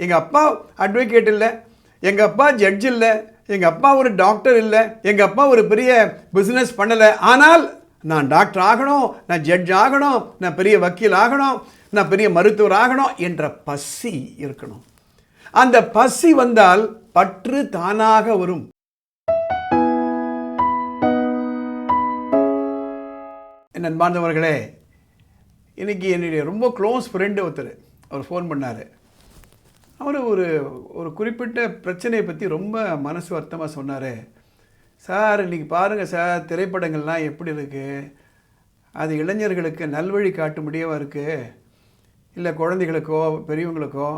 எங்கள் அப்பா அட்வொகேட் இல்லை. எங்கள் அப்பா ஜட்ஜ் இல்லை. எங்கள் அப்பா ஒரு டாக்டர் இல்லை. எங்கள் அப்பா ஒரு பெரிய பிஸ்னஸ் பண்ணலை. ஆனால் நான் டாக்டர் ஆகணும். நான் ஜட்ஜ் ஆகணும். நான் பெரிய வக்கீல் ஆகணும். நான் பெரிய மருத்துவர் ஆகணும் என்ற பசி இருக்கணும். அந்த பசி வந்தால் பற்று தானாக வரும். என் அன்பார்ந்தவர்களே இன்னைக்கு என்னுடைய ரொம்ப க்ளோஸ் ஃப்ரெண்டு ஒருத்தர். அவர் ஃபோன் பண்ணார். அவர் ஒரு ஒரு குறிப்பிட்ட பிரச்சனையை பற்றி ரொம்ப மனசு வருத்தமாக சொன்னார். சார் இன்றைக்கி பாருங்கள் சார் திரைப்படங்கள்லாம் எப்படி இருக்குது அது இளைஞர்களுக்கு நல்வழி காட்டும்படியாக இருக்குது இல்லை குழந்தைகளுக்கோ பெரியவங்களுக்கோ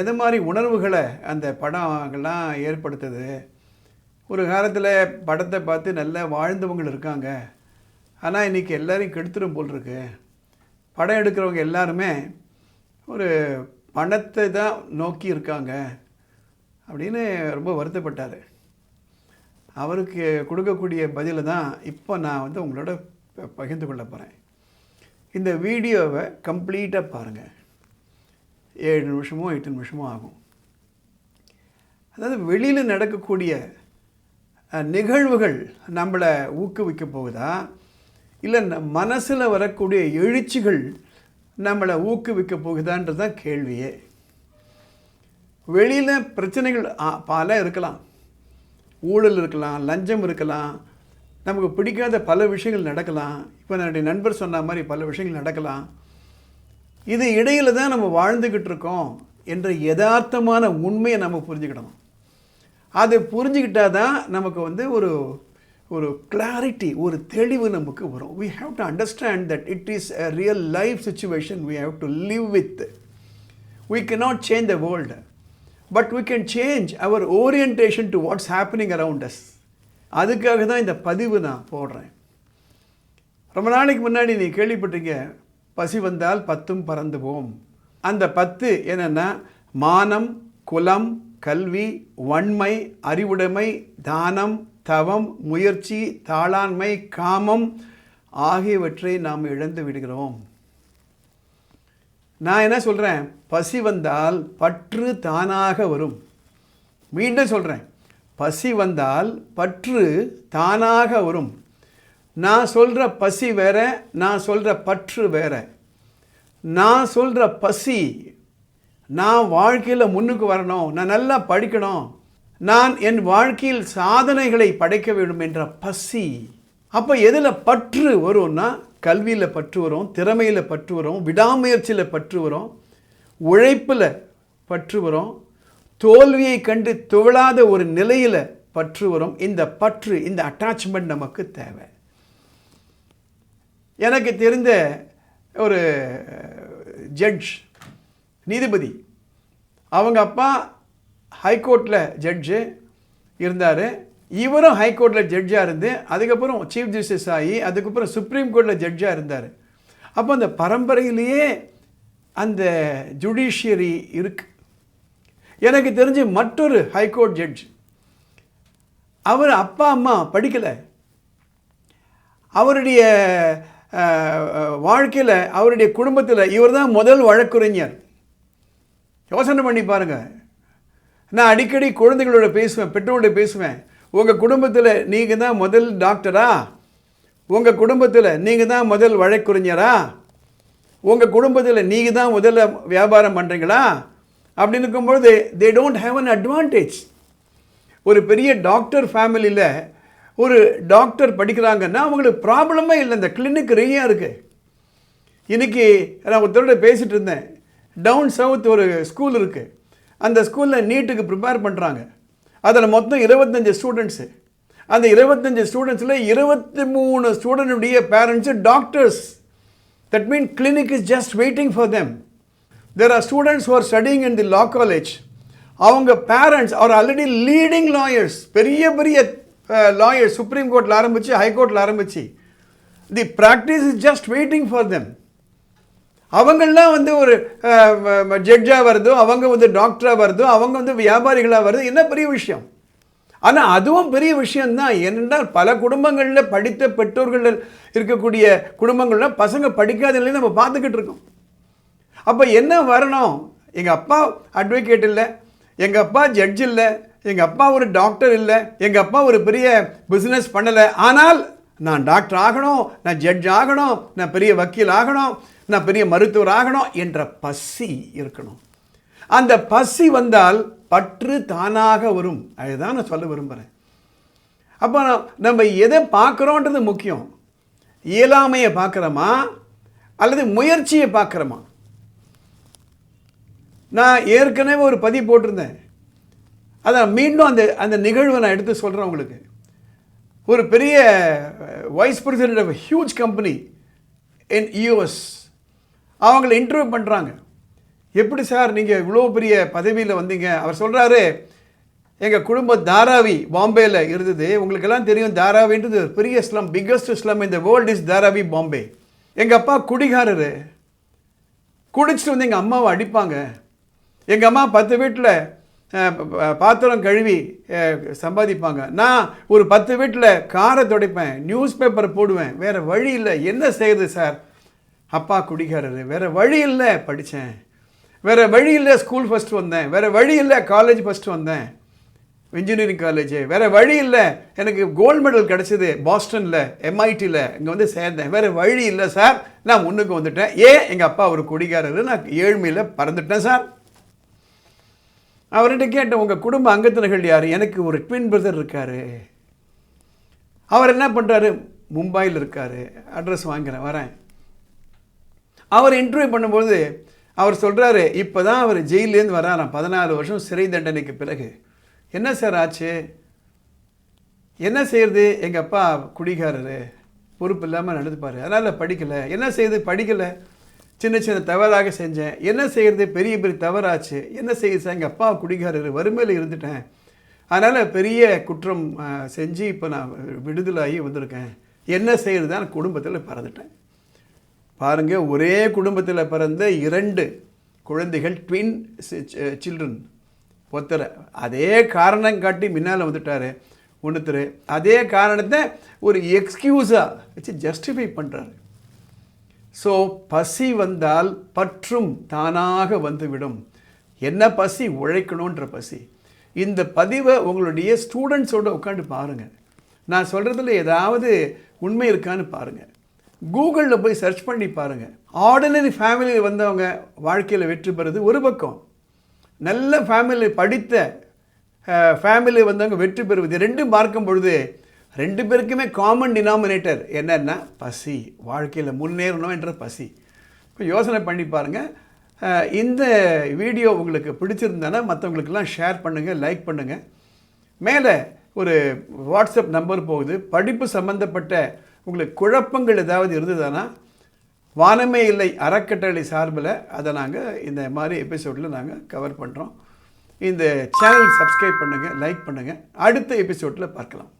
எது மாதிரி உணர்வுகளை அந்த படங்கள்லாம் ஏற்படுத்துது? ஒரு காலத்தில் படத்தை பார்த்து நல்லா வாழ்ந்தவங்க இருக்காங்க. ஆனால் இன்றைக்கி எல்லாரையும் கெடுத்துடும் போல் இருக்கு. படம் எடுக்கிறவங்க எல்லாருமே ஒரு பணத்தை தான் நோக்கி இருக்காங்க அப்படின்னு ரொம்ப வருத்தப்பட்டார். அவருக்கு கொடுக்கக்கூடிய பதிலை தான் இப்போ நான் வந்து உங்களோட ப- பகிர்ந்து கொள்ள போகிறேன் இந்த வீடியோவை கம்ப்ளீட்டாக பாருங்கள் ஏழு நிமிஷமோ எட்டு நிமிஷமோ ஆகும். அதாவது வெளியில் நடக்கக்கூடிய நிகழ்வுகள் நம்மளை ஊக்குவிக்க போகுதா? இல்லை மனசில் வரக்கூடிய எழுச்சிகள் நம்மளை ஊக்குவிக்க போகுதான்றது தான் கேள்வியே. வெளியில் பிரச்சனைகள் ஆ, பல இருக்கலாம். ஊழல் இருக்கலாம் லஞ்சம் இருக்கலாம் நமக்கு பிடிக்காத பல விஷயங்கள் நடக்கலாம். இப்போ என்னுடைய நண்பர் சொன்ன மாதிரி பல விஷயங்கள் நடக்கலாம். இது இடையில தான் நம்ம வாழ்ந்துக்கிட்டு இருக்கோம் என்ற யதார்த்தமான உண்மையை நம்ம புரிஞ்சுக்கிடணும். அது புரிஞ்சுக்கிட்டால் தான் நமக்கு வந்து ஒரு ஒரு கிளாரிட்டி ஒரு தெளிவு நமக்கு வரும் we have to understand that it is a real life situation we have to live with we cannot change the world but we can change our orientation to what's happening around us அதுக்காக தான் இந்த பதிவு நான் போடுறேன் ரொம்ப நாளைக்கு முன்னாடி நீ கேள்விப்பட்டீங்க பசி வந்தால் பத்தும் பறந்துவோம் அந்த பத்து என்னென்னா மானம் குலம் கல்வி வன்மை அறிவுடைமை தானம் தவம் முயற்சி தாளாண்மை காமம் ஆகியவற்றை நாம் இழந்து விடுகிறோம். நான் என்ன சொல்கிறேன் பசி வந்தால் பற்று தானாக வரும். மீண்டும் சொல்கிறேன் பசி வந்தால் பற்று தானாக வரும். நான் சொல்கிற பசி வேற நான் சொல்கிற பற்று வேற. நான் சொல்கிற பசி நான் வாழ்க்கையில் முன்னுக்கு வரணும். நான் நல்லா படிக்கணும். நான் என் வாழ்க்கையில் சாதனைகளை படைக்க வேண்டும் என்ற பசி. அப்போ எதில் பற்று வரும்னா கல்வியில் பற்று வரும் திறமையில் பற்று வரும் விடாமுயற்சியில் பற்று வரும் உழைப்பில் பற்று வரும் தோல்வியை கண்டு துவளாத ஒரு நிலையில் பற்று வரும். இந்த பற்று இந்த அட்டாச்மெண்ட் நமக்கு தேவை. எனக்கு தெரிந்த ஒரு ஜட்ஜ் நீதிபதி. அவங்க அப்பா ஹைகோர்ட்டில் ஜட்ஜு இருந்தார். இவரும் ஹைகோர்ட்டில் ஜட்ஜாக இருந்து அதுக்கப்புறம் சீஃப் ஜஸ்டிஸ் ஆகி அதுக்கப்புறம் சுப்ரீம் கோர்ட்டில் ஜட்ஜாக இருந்தார். அப்போ அந்த பரம்பரையிலேயே அந்த ஜுடிஷியரி இருக்கு. எனக்கு தெரிஞ்சு மற்றொரு ஹைகோர்ட் ஜட்ஜ். அவர் அப்பா அம்மா படிக்கலை. அவருடைய வாழ்க்கையில் அவருடைய குடும்பத்தில் இவர் தான் முதல் வழக்குரைஞர். யோசனை பண்ணி பாருங்கள் நான் அடிக்கடி குழந்தைகளோட பேசுவேன் பெற்றோரோட பேசுவேன். உங்கள் குடும்பத்தில் நீங்கள் தான் முதல் டாக்டரா? உங்கள் குடும்பத்தில் நீங்கள் தான் முதல் வழக்குரைஞரா? உங்கள் குடும்பத்தில் நீங்கள் தான் முதல்ல வியாபாரம் பண்ணுறீங்களா அப்படின்னு இருக்கும்பொழுது they don't have an advantage ஒரு பெரிய டாக்டர் ஃபேமிலியில் ஒரு டாக்டர் படிக்கிறாங்கன்னா அவங்களுக்கு ப்ராப்ளமே இல்லை. இந்த கிளினிக் ரெடியாக இருக்குது இன்றைக்கி நான் ஒருத்தரோட பேசிகிட்டு இருந்தேன். டவுன் சவுத் ஒரு ஸ்கூல் இருக்குது அந்த ஸ்கூலில் நீட்டுக்கு ப்ரிப்பேர் பண்ணுறாங்க அதில் மொத்தம் இருபத்தஞ்சி ஸ்டூடெண்ட்ஸு அந்த இருபத்தஞ்சி ஸ்டூடெண்ட்ஸில் இருபத்தி மூணு ஸ்டூடெண்ட்டுடைய parents doctors that mean clinic is just waiting for them there are students who are in the law college அவங்க parents are already leading lawyers பெரிய பெரிய லாயர்ஸ் சுப்ரீம் கோர்ட்டில் ஆரம்பித்து ஹைகோர்ட்டில் ஆரம்பித்து the practice is just waiting for them அவங்கள்லாம் வந்து ஒரு ஜட்ஜாக வருதோ அவங்க வந்து டாக்டராக வருதோ அவங்க வந்து வியாபாரிகளாக வருது என்ன பெரிய விஷயம்? ஆனால் அதுவும் பெரிய விஷயம்தான். ஏனென்றால் பல குடும்பங்களில் படித்த பெற்றோர்கள் இருக்கக்கூடிய குடும்பங்களில் பசங்க படிக்காத நம்ம பார்த்துக்கிட்டு இருக்கோம். அப்போ என்ன வரணும்? எங்கள் அப்பா அட்வொகேட் இல்லை எங்கள் அப்பா ஜட்ஜ் இல்லை எங்கள் அப்பா ஒரு டாக்டர் இல்லை எங்கள் அப்பா ஒரு பெரிய பிஸ்னஸ் பண்ணலை. ஆனால் நான் டாக்டர் ஆகணும் நான் ஜட்ஜ் ஆகணும் நான் பெரிய வக்கீல் ஆகணும். நான் பெரிய மருத்துவர் ஆகணும் என்ற பசி இருக்கணும். அந்த பசி வந்தால் பற்று தானாக வரும். அதுதான் நான் சொல்ல விரும்புகிறேன் அப்போ நம்ம எதை பார்க்குறோன்றது முக்கியம். இயலாமையை பார்க்குறோமா? அல்லது முயற்சியை பார்க்குறோமா? நான் ஏற்கனவே ஒரு பதிவு போட்டிருந்தேன். அதான் மீண்டும் அந்த அந்த நிகழ்வை நான் எடுத்து சொல்கிறேன் உங்களுக்கு. ஒரு பெரிய vice president of huge company in US அவங்கள இன்டர்வியூ பண்ணுறாங்க எப்படி சார் நீங்கள் இவ்வளோ பெரிய பதவியில் வந்தீங்க? அவர் சொல்கிறாரு எங்கள் குடும்ப தாராவி பாம்பேயில் இருந்தது. உங்களுக்கெல்லாம் தெரியும் தாராவின்றது பெரிய ஸ்லம் பிக்கஸ்ட் ஸ்லம் இந்த வேர்ல்ட் இஸ் தாராவி பாம்பே. எங்கள் அப்பா குடிகாரரு. குடிச்சிட்டு வந்து எங்கள் அம்மாவை அடிப்பாங்க. எங்கள் அம்மா பத்து வீட்டில் பாத்திரம் கழுவி சம்பாதிப்பாங்க. நான் ஒரு பத்து வீட்டில் காரை துடைப்பேன் நியூஸ் பேப்பரை போடுவேன் வேறு வழி இல்லை. என்ன செய்யுது சார்? அப்பா குடிகாரரு வேறு வழி இல்லை படித்தேன் வேறு வழி இல்லை ஸ்கூல் ஃபஸ்ட்டு வந்தேன். வேறு வழி இல்லை காலேஜ் ஃபஸ்ட்டு வந்தேன். இன்ஜினியரிங் காலேஜ் வேறு வழி இல்லை எனக்கு கோல்டு மெடல் கிடச்சிது பாஸ்டனில் எம்ஐடியில் இங்கே வந்து சேர்ந்தேன். வேறு வழி இல்லை சார் நான் முன்னுக்கு வந்துட்டேன். ஏன்? எங்கள் அப்பா ஒரு குடிகாரரு. நான் ஏழ்மையில் பறந்துட்டேன் சார் அவர்கிட்ட கேட்டேன் உங்கள் குடும்ப அங்கத்தினர்கள் யார்? எனக்கு ஒரு ட்வின் பிரதர் இருக்கார். அவர் என்ன பண்ணுறாரு மும்பையில் இருக்கார். அட்ரஸ் வாங்குகிறேன் வரேன். அவர் இன்டர்வியூ பண்ணும்போது அவர் சொல்கிறாரு இப்போ தான் அவர் ஜெயிலேருந்து வராராம். பதினாலு வருஷம் சிறை தண்டனைக்கு பிறகு. என்ன சார் ஆச்சு? என்ன செய்யறது எங்கள் அப்பா குடிகாரரு. பொறுப்பு இல்லாமல் நடந்துப்பார். அதனால் படிக்கலை. என்ன செய்யுது படிக்கலை. சின்ன சின்ன தவறாக செஞ்சேன். என்ன செய்கிறது பெரிய பெரிய தவறாச்சு. என்ன செய்யுது சார் எங்கள் அப்பா குடிகாரரு. வறுமையில் இருந்துட்டேன். அதனால் பெரிய குற்றம் செஞ்சு இப்போ நான் விடுதலாகி வந்திருக்கேன். என்ன செய்கிறது தான் குடும்பத்தில் பறந்துட்டேன் பாருங்கள் ஒரே குடும்பத்தில் பிறந்த இரண்டு குழந்தைகள் ட்வின் சில்ட்ரன் ஒருத்தர். அதே காரணம் காட்டி முன்னால் வந்துட்டார். ஒன்றுத்தர் அதே காரணத்தை ஒரு எக்ஸ்கியூஸாக வச்சு ஜஸ்டிஃபை பண்ணுறாரு ஸோ பசி வந்தால் பற்றும் தானாக வந்துவிடும். என்ன பசி? உழைக்கணுன்ற பசி. இந்த பதிவை உங்களுடைய ஸ்டூடெண்ட்ஸோடு உட்காந்து பாருங்கள் நான் சொல்கிறதுல ஏதாவது உண்மை இருக்கான்னு பாருங்கள் கூகுளில் போய் சர்ச் பண்ணி பாருங்கள் ஆர்டினரி ஃபேமிலியில் வந்தவங்க வாழ்க்கையில் வெற்றி பெறுறது ஒரு பக்கம். நல்ல ஃபேமிலி படித்த ஃபேமிலி வந்தவங்க வெற்றி பெறுவது ரெண்டும் பார்க்கும் பொழுது ரெண்டு பேருக்குமே காமன் டினாமினேட்டர் என்னென்னா பசி. வாழ்க்கையில் முன்னேறணும் என்ற பசி. இப்போ யோசனை பண்ணி பாருங்கள் இந்த வீடியோ உங்களுக்கு பிடிச்சிருந்தானா மற்றவங்களுக்கெல்லாம் ஷேர் பண்ணுங்கள் லைக் பண்ணுங்கள் மேலே ஒரு வாட்ஸ்அப் நம்பர் போகுது. படிப்பு சம்மந்தப்பட்ட உங்களுக்கு குழப்பங்கள் ஏதாவது இருந்ததுன்னா வானமே இல்லை அறக்கட்டளை சார்பில் அதை நாங்கள் இந்த மாதிரி எபிசோடில் நாங்கள் கவர் பண்ணுறோம் இந்த சேனல் சப்ஸ்கிரைப் பண்ணுங்கள் லைக் பண்ணுங்கள் அடுத்த எபிசோடில் பார்க்கலாம்.